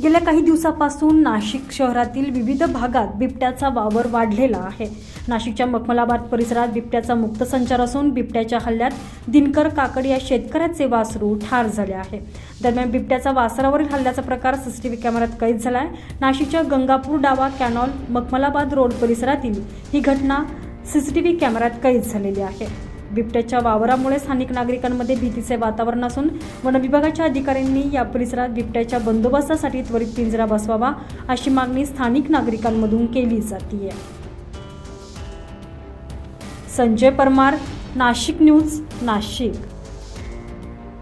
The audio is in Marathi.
गेल्या काही दिवसापासून नाशिक शहरातील विविध भागात बिबट्याचा वावर वाढलेला आहे. नाशिकच्या मखमलाबाद परिसरात बिबट्याचा मुक्त संचार असून बिबट्याच्या हल्ल्यात दिनकर काकड या शेतकऱ्याचे वासरू ठार झाले आहे. दरम्यान बिबट्याचा वासरावरील हल्ल्याचा प्रकार सीसीटीव्ही कॅमेऱ्यात कैद झाला आहे नाशिकच्या गंगापूर डावा कॅनॉल मखमलाबाद रोड परिसरातील ही घटना सीसीटीव्ही कॅमेऱ्यात कैद झालेली आहे. बिबट्याच्या वावरामुळे स्थानिक नागरिकांमध्ये भीतीचे वातावरण असून वन विभागाच्या अधिकाऱ्यांनी या परिसरात बिबट्याच्या बंदोबस्तासाठी त्वरित पिंजरा बसवावा अशी मागणी स्थानिक नागरिकांमधून केली जाते संजय परमार नाशिक न्यूज नाशिक.